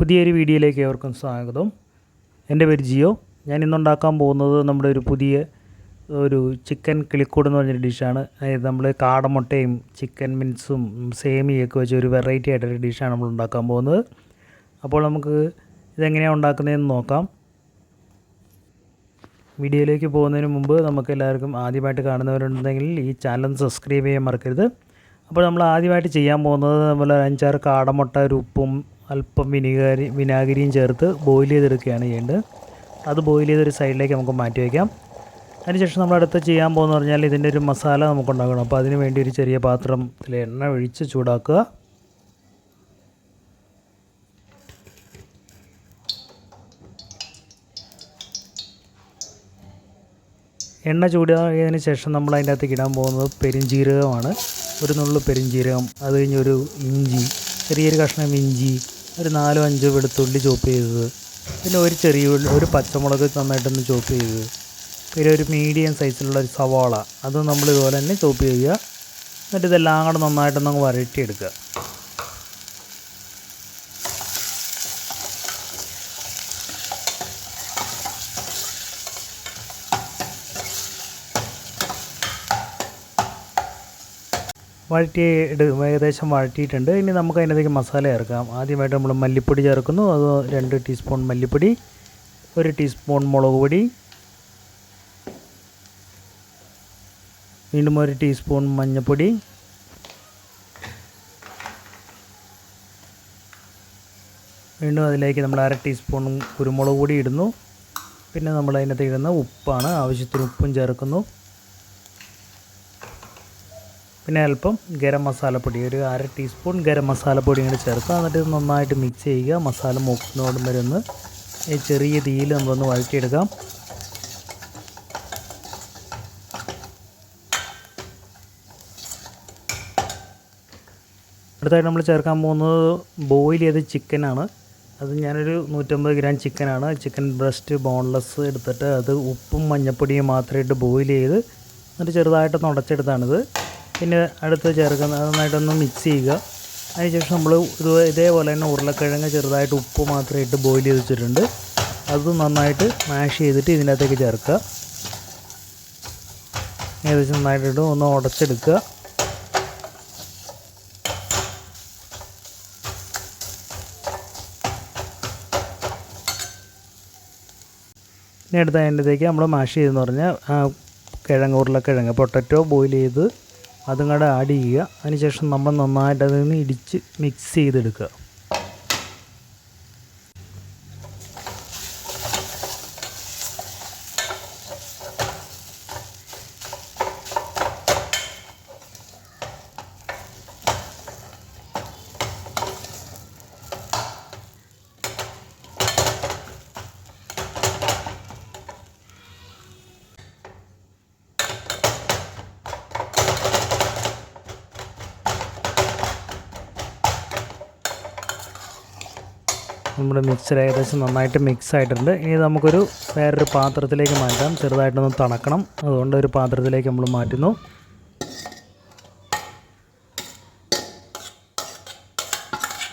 പുതിയൊരു വീഡിയോയിലേക്ക് ഏവർക്കും സ്വാഗതം. എന്റെ പേര് ജിയോ. ഞാൻ ഇന്നുണ്ടാക്കാൻ പോകുന്നത് നമ്മുടെ ഒരു പുതിയ ഒരു ചിക്കൻ കിളിക്കൂട് എന്ന് പറഞ്ഞൊരു ഡിഷാണ്. അതായത് നമ്മൾ കാടമുട്ടയും ചിക്കൻ മിൻസും സേമിയൊക്കെ വെച്ച് ഒരു വെറൈറ്റി ആയിട്ടൊരു ഡിഷാണ് നമ്മൾ ഉണ്ടാക്കാൻ പോകുന്നത്. അപ്പോൾ നമുക്ക് ഇതെങ്ങനെയാണ് ഉണ്ടാക്കുന്നതെന്ന് നോക്കാം. വീഡിയോയിലേക്ക് പോകുന്നതിന് മുമ്പ് നമുക്ക് എല്ലാവർക്കും ആദ്യമായിട്ട് കാണുന്നവരുണ്ടെങ്കിൽ ഈ ചാനൽ സബ്സ്ക്രൈബ് ചെയ്യാൻ മറക്കരുത്. അപ്പോൾ നമ്മൾ ആദ്യമായിട്ട് ചെയ്യാൻ പോകുന്നത് നമ്മൾ അഞ്ചാറ് കാടമുട്ട ഒരു ഉപ്പും അല്പം വിനിഗരി വിനാഗിരിയും ചേർത്ത് ബോയിൽ ചെയ്തെടുക്കുകയാണ് ചെയ്യേണ്ടത്. അത് ബോയിൽ ചെയ്തൊരു സൈഡിലേക്ക് നമുക്ക് മാറ്റി വയ്ക്കാം. അതിനുശേഷം നമ്മൾ അടുത്ത് ചെയ്യാൻ പോകുന്ന പറഞ്ഞാൽ ഇതിന്റെ ഒരു മസാല നമുക്ക് ഉണ്ടാക്കണം. അപ്പോൾ അതിന് വേണ്ടി ഒരു ചെറിയ പാത്രത്തിൽ എണ്ണ ഒഴിച്ച് ചൂടാക്കുക. എണ്ണ ചൂടായതിന് ശേഷം നമ്മൾ അതിന്റെ അകത്തേക്ക് ഇടാൻ പോകുന്നത് പെരിഞ്ജീരകമാണ് ഒരു നുള്ളു പെരിഞ്ജീരകം അത് കഴിഞ്ഞൊരു ഇഞ്ചി ചെറിയൊരു കഷ്ണം ഇഞ്ചി ഒരു നാലോ അഞ്ചോ വെളുത്തുള്ളി ചോപ്പ് ചെയ്തത്. പിന്നെ ഒരു ചെറിയ ഒരു പച്ചമുളക് നന്നായിട്ടൊന്ന് ചോപ്പ് ചെയ്തത്. പിന്നെ ഒരു മീഡിയം സൈസിലുള്ള ഒരു സവാള. അതും നമ്മൾ ഇതുപോലെ തന്നെ ചോപ്പ് ചെയ്യുക. എന്നിട്ട് ഇതെല്ലാം കൂടെ നന്നായിട്ടൊന്ന് വരട്ടിയെടുക്കുക. വഴറ്റി ഏകദേശം വഴറ്റിയിട്ടുണ്ട് ഇനി നമുക്ക് അതിനകത്തേക്ക് മസാല ചേർക്കാം. ആദ്യമായിട്ട് നമ്മൾ മല്ലിപ്പൊടി ചേർക്കുന്നു. അത് രണ്ട് ടീസ്പൂൺ മല്ലിപ്പൊടി ഒരു ടീസ്പൂൺ മുളക് പൊടി വീണ്ടും ഒരു ടീസ്പൂൺ മഞ്ഞൾപ്പൊടി വീണ്ടും അതിലേക്ക് നമ്മൾ അര ടീസ്പൂൺ കുരുമുളക് പൊടി ഇടുന്നു. പിന്നെ നമ്മൾ അതിനകത്ത് ഇടുന്ന ഉപ്പാണ്. ആവശ്യത്തിന് ഉപ്പും ചേർക്കുന്നു. പിന്നെ അല്പം ഗരം മസാലപ്പൊടി ഒരു അര ടീസ്പൂൺ ഗരം മസാലപ്പൊടി ഇങ്ങനെ ചേർക്കുക. എന്നിട്ട് നന്നായിട്ട് മിക്സ് ചെയ്യുക. മസാല മൂക്കുന്നോടും വരെ ഒന്ന് ചെറിയ തീയിൽ നമ്മളൊന്ന് വഴറ്റിയെടുക്കാം. അടുത്തായിട്ട് നമ്മൾ ചേർക്കാൻ പോകുന്നത് ബോയിൽ ചെയ്ത ചിക്കനാണ് അത് ഞാനൊരു നൂറ്റമ്പത് ഗ്രാം ചിക്കനാണ് ചിക്കൻ ബ്രസ്റ്റ് ബോൺലെസ് എടുത്തിട്ട് അത് ഉപ്പും മഞ്ഞപ്പൊടിയും മാത്രമായിട്ട് ബോയിൽ ചെയ്ത് എന്നിട്ട് ചെറുതായിട്ടൊന്ന് ഉടച്ചെടുത്താണിത്. പിന്നെ അടുത്ത് ചേർക്കുന്ന നന്നായിട്ടൊന്ന് മിക്സ് ചെയ്യുക. അതിനുശേഷം നമ്മൾ ഇത് ഇതേപോലെ തന്നെ ഉരുളക്കിഴങ്ങ് ചെറുതായിട്ട് ഉപ്പ് മാത്രം ഇട്ട് ബോയിൽ ചെയ്ത് വെച്ചിട്ടുണ്ട്. അത് നന്നായിട്ട് മാഷ് ചെയ്തിട്ട് ഇതിന്റെ അകത്തേക്ക് ചേർക്കുക. ഏകദേശം നന്നായിട്ടിട്ട് ഒന്ന് ഉടച്ചെടുക്കുക. ഇനി അടുത്ത അതിന്റെത്തേക്ക് നമ്മൾ മാഷ് ചെയ്തെന്ന് പറഞ്ഞാൽ കിഴങ്ങ് ഉരുളക്കിഴങ്ങ് പൊട്ടറ്റോ ബോയിൽ ചെയ്ത് അതും കൂടെ ആഡ് ചെയ്യുക. അതിനുശേഷം നമ്മൾ നന്നായിട്ട് അതിൽ നിന്ന് ഇടിച്ച് മിക്സ് ചെയ്തെടുക്കുക. നമ്മുടെ മിക്സർ ഏകദേശം നന്നായിട്ട് മിക്സ് ആയിട്ടുണ്ട്. ഇനി നമുക്കൊരു വേറൊരു പാത്രത്തിലേക്ക് മാറ്റാം. ചെറുതായിട്ടൊന്ന് തണക്കണം. അതുകൊണ്ട് ഒരു പാത്രത്തിലേക്ക് നമ്മൾ മാറ്റുന്നു.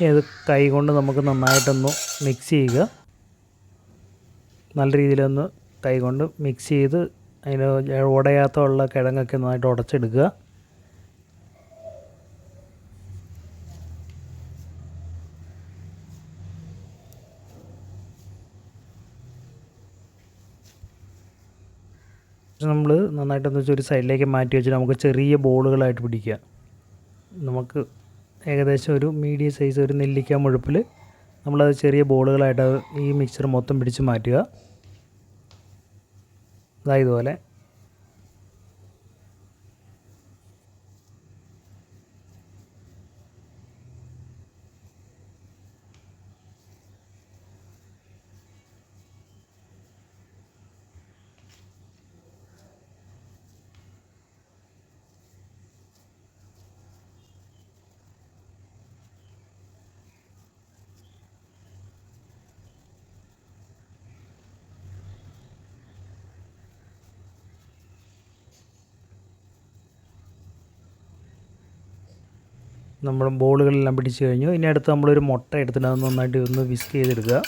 ഇത് കൈ കൊണ്ട് നമുക്ക് നന്നായിട്ടൊന്ന് മിക്സ് ചെയ്യുക. നല്ല രീതിയിലൊന്ന് കൈ കൊണ്ട് മിക്സ് ചെയ്ത് അതിന് ഉടയാത്ത ഉള്ള കിഴങ്ങൊക്കെ നന്നായിട്ട് ഉടച്ചെടുക്കുക. നമ്മൾ നന്നായിട്ടെന്ന് വെച്ചാൽ ഒരു സൈഡിലേക്ക് മാറ്റി വെച്ചിട്ട് നമുക്ക് ചെറിയ ബോളുകളായിട്ട് പിടിക്കുക. നമുക്ക് ഏകദേശം ഒരു മീഡിയം സൈസ് ഒരു നെല്ലിക്ക മുഴുപ്പിൽ നമ്മളത് ചെറിയ ബോളുകളായിട്ട് ഈ മിക്സർ മൊത്തം പിടിച്ച് മാറ്റുക. അതാ നമ്മൾ ബോളുകളെല്ലാം പിടിച്ച് കഴിഞ്ഞു. ഇനി അടുത്ത് നമ്മളൊരു മുട്ട എടുത്തിട്ട് അത് നന്നായിട്ട് ഒന്ന് വിസ്ക് ചെയ്തെടുക്കുക.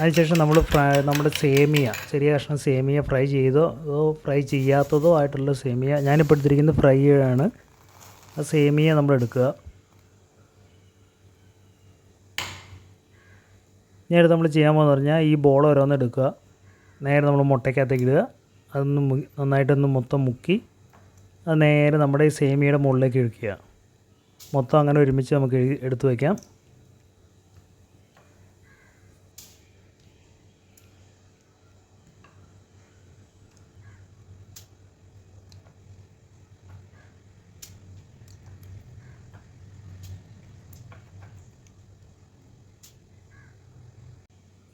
അതിനുശേഷം നമ്മൾ ഫ്രൈ നമ്മുടെ സേമിയ ചെറിയ കഷ്ണം സേമിയ ഫ്രൈ ചെയ്തോ അതോ ഫ്രൈ ചെയ്യാത്തതോ ആയിട്ടുള്ള സേമിയ. ഞാനിപ്പോൾ എടുത്തിരിക്കുന്നത് ഫ്രൈ ആണ്. ആ സേമിയ നമ്മൾ എടുക്കുക. ഇനി അടുത്ത് നമ്മൾ ചെയ്യാൻ പോകുന്നത് പറഞ്ഞാൽ ഈ ബോൾ ഓരോന്ന് എടുക്കുക. നേരെ നമ്മൾ മുട്ടയ്ക്കകത്തേക്ക് ഇടുക. അതൊന്ന് നന്നായിട്ടൊന്ന് മൊത്തം മുക്കി അത് നേരെ നമ്മുടെ ഈ സേമിയയുടെ മുകളിലേക്ക് ഇഴുക്കുക മൊത്തം അങ്ങനെ ഒരുമിച്ച് നമുക്ക് എടുത്തു വയ്ക്കാം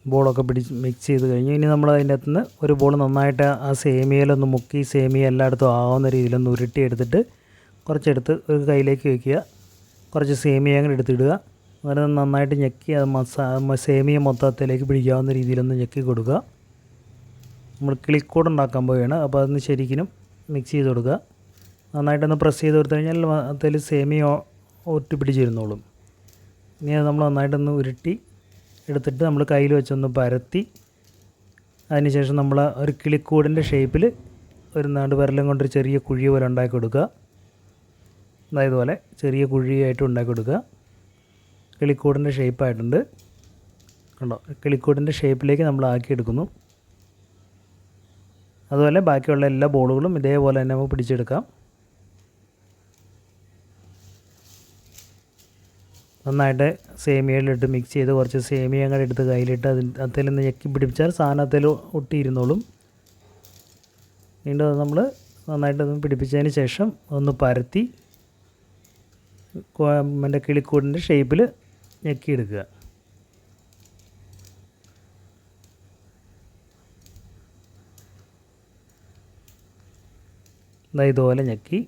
ബോളൊക്കെ പിടിച്ച് മിക്സ് ചെയ്ത് കഴിഞ്ഞ് ഇനി നമ്മൾ അതിന്റെ അകത്ത് നിന്ന് ഒരു ബോൾ നന്നായിട്ട് ആ സേമിയയിലൊന്ന് മുക്കി സേമിയ എല്ലായിടത്തും ആവുന്ന രീതിയിലൊന്ന് ഉരുട്ടി എടുത്തിട്ട് കുറച്ചെടുത്ത് ഒരു കയ്യിലേക്ക് വയ്ക്കുക കുറച്ച് സേമിയ അങ്ങനെ എടുത്തിടുക. അങ്ങനെ നന്നായിട്ട് ഞെക്കി അത് മസാ സേമിയ മൊത്തത്തിലേക്ക് പിടിക്കാവുന്ന രീതിയിലൊന്ന് ഞെക്കി കൊടുക്കുക. നമ്മൾ കിളിക്കൂട് ഉണ്ടാക്കാൻ പോവുകയാണ്. അപ്പോൾ അതൊന്ന് ശരിക്കും മിക്സ് ചെയ്ത് കൊടുക്കുക. നന്നായിട്ടൊന്ന് പ്രസ് ചെയ്ത് കൊടുത്തു കഴിഞ്ഞാൽ അതിൽ സേമിയ ഒട്ടി പിടിച്ചിരുന്നോളും ഇനി അത് നമ്മൾ നന്നായിട്ടൊന്ന് ഉരുട്ടി എടുത്തിട്ട് നമ്മൾ കയ്യിൽ വെച്ചൊന്ന് പരത്തി അതിനുശേഷം നമ്മൾ ഒരു കിളിക്കൂടിന്റെ ഷേപ്പിൽ ഒരു നാട് വിരലും കൊണ്ടൊരു ചെറിയ കുഴി പോലെ ഉണ്ടാക്കി കൊടുക്കുക. അതായത് പോലെ ചെറിയ കുഴിയായിട്ട് ഉണ്ടാക്കി കൊടുക്കുക. കിളിക്കൂടിന്റെ ഷേപ്പായിട്ടുണ്ട് കണ്ടോ? കിളിക്കൂടിന്റെ ഷേപ്പിലേക്ക് നമ്മൾ ആക്കിയെടുക്കുന്നു അതുപോലെ ബാക്കിയുള്ള എല്ലാ ബോളുകളും ഇതേപോലെ തന്നെ നമുക്ക് പിടിച്ചെടുക്കാം. നന്നായിട്ട് സേമിയയിലിട്ട് മിക്സ് ചെയ്ത് കുറച്ച് സേമിയ അങ്ങോട്ട് എടുത്ത് കയ്യിലിട്ട് അതിൽ അതിൽ നിന്ന് ഞെക്കി പിടിപ്പിച്ചാൽ സാധനത്തിൽ ഒട്ടിയിരുന്നോളും. വീണ്ടും നമ്മൾ നന്നായിട്ട് ഒന്ന് പിടിപ്പിച്ചതിന് ശേഷം ഒന്ന് പരത്തി എന്റെ കിളിക്കൂടിന്റെ ഷേപ്പിൽ ഞെക്കിയെടുക്കുക. ഇതുപോലെ ഞെക്കി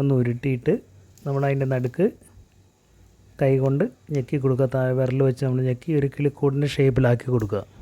ഒന്ന് ഉരുട്ടിയിട്ട് നമ്മൾ അതിന്റെ നടുക്ക് കൈ കൊണ്ട് ഞെക്കി കൊടുക്കുക. താഴെ വിരൽ വെച്ച് നമ്മൾ ഞെക്കി ഒരു കിളിക്കൂടിന്റെ ഷേപ്പിലാക്കി കൊടുക്കുക.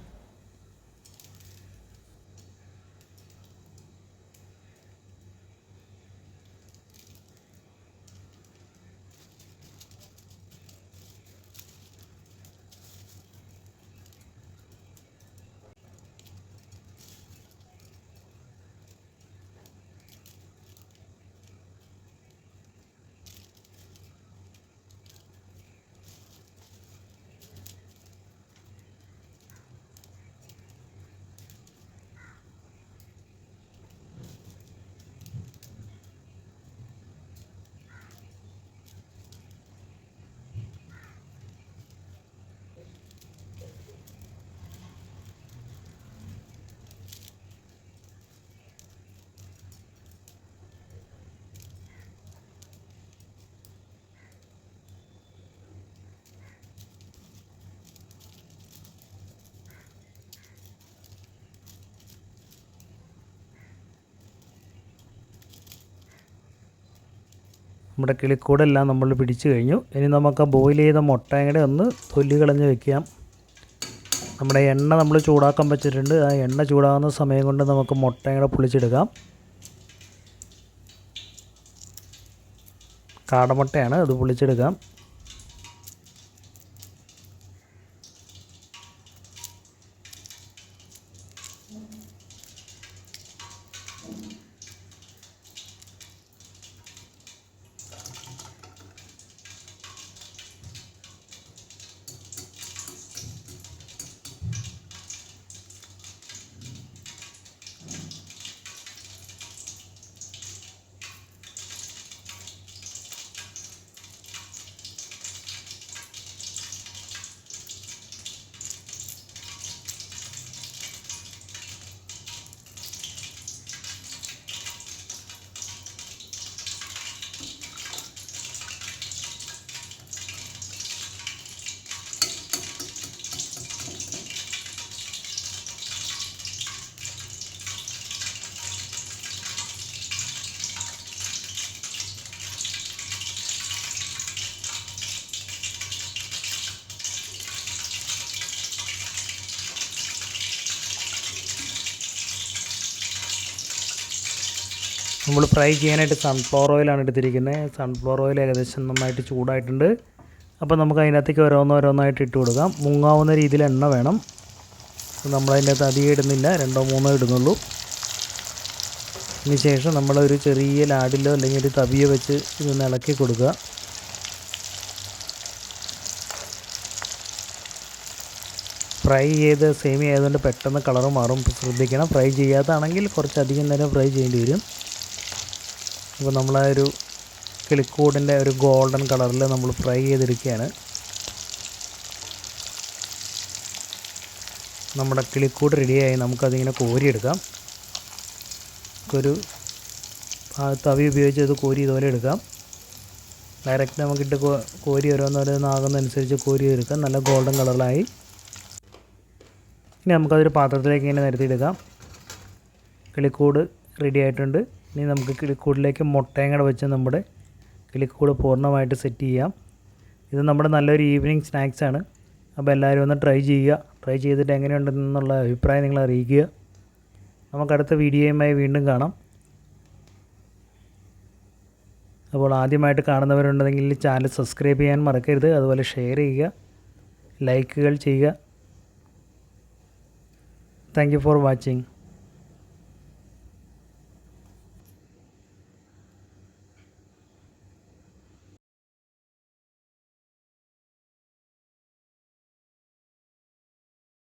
നമ്മുടെ കിളിക്കൂടെല്ലാം നമ്മൾ പിടിച്ചു കഴിഞ്ഞു. ഇനി നമുക്ക് ബോയിൽ ചെയ്ത മുട്ടയും കൂടെ ഒന്ന് തൊല്ലി കളഞ്ഞ് വെക്കാം. നമ്മുടെ എണ്ണ നമ്മൾ ചൂടാക്കാൻ വെച്ചിട്ടുണ്ട്. ആ എണ്ണ ചൂടാകുന്ന സമയം കൊണ്ട് നമുക്ക് മുട്ടയും കൂടെ പൊളിച്ചെടുക്കാം. കാടമുട്ടയാണ് അത് പൊളിച്ചെടുക്കാം. നമ്മൾ ഫ്രൈ ചെയ്യാനായിട്ട് സൺഫ്ലവർ ഓയിലാണ് എടുത്തിരിക്കുന്നത് സൺഫ്ലവർ ഓയിൽ ഏകദേശം നന്നായിട്ട് ചൂടായിട്ടുണ്ട്. അപ്പോൾ നമുക്ക് അതിനകത്തേക്ക് ഓരോന്നോരോന്നായിട്ട് ഇട്ട് കൊടുക്കാം. മുങ്ങാവുന്ന രീതിയിൽ എണ്ണ വേണം. അകത്ത് അധികം ഇടുന്നില്ല. രണ്ടോ മൂന്നോ ഇടുന്നുള്ളൂ. അതിനുശേഷം നമ്മളൊരു ചെറിയ ലാഡിലോ അല്ലെങ്കിൽ ഒരു തവിയോ വെച്ച് ഇതൊന്ന് ഇളക്കി കൊടുക്കുക. ഫ്രൈ ചെയ്ത് സേമി ആയതുകൊണ്ട് പെട്ടെന്ന് കളറ് മാറും. ശ്രദ്ധിക്കണം. ഫ്രൈ ചെയ്യാത്തതാണെങ്കിൽ കുറച്ചധികം നേരം ഫ്രൈ ചെയ്യേണ്ടി വരും. അപ്പോൾ നമ്മളാ ഒരു കിളിക്കൂടിന്റെ ഒരു ഗോൾഡൻ കളറിൽ നമ്മൾ ഫ്രൈ ചെയ്തെടുക്കുകയാണ് നമ്മുടെ കിളിക്കൂട് റെഡിയായി. നമുക്കതിങ്ങനെ കോരിയെടുക്കാം. ആ തവി ഉപയോഗിച്ച് അത് കോരി ഇതുപോലെ എടുക്കാം. ഡയറക്റ്റ് നമുക്കിട്ട് കോരി ഓരോന്നോരോന്നാകുന്നതനുസരിച്ച് കോരി എടുക്കാം. നല്ല ഗോൾഡൻ കളറിലായി. ഇനി നമുക്കതൊരു പാത്രത്തിലേക്ക് ഇങ്ങനെ നിരത്തിയെടുക്കാം. കിളിക്കൂട് റെഡി ആയിട്ടുണ്ട് ഇനി നമുക്ക് കിളിക്കൂടിലേക്ക് മുട്ടയും കൂടെ വെച്ച് നമ്മുടെ കിളിക്കൂട് പൂർണമായിട്ട് സെറ്റ് ചെയ്യാം. ഇത് നമ്മുടെ നല്ലൊരു ഈവനിങ് ആണ്. അപ്പോൾ എല്ലാവരും ഒന്ന് ട്രൈ ചെയ്യുക. ട്രൈ ചെയ്തിട്ട് എങ്ങനെയുണ്ടെന്നുള്ള അഭിപ്രായം നിങ്ങൾ അറിയിക്കുക. നമുക്ക് അടുത്ത വീഡിയോയുമായി വീണ്ടും കാണാം. അപ്പോൾ ആദ്യമായിട്ട് കാണുന്നവരുണ്ടെങ്കിൽ ചാനൽ സബ്സ്ക്രൈബ് ചെയ്യാൻ മറക്കരുത്. അതുപോലെ ഷെയർ ചെയ്യുക. ലൈക്കുകൾ ചെയ്യുക. Thank you for watching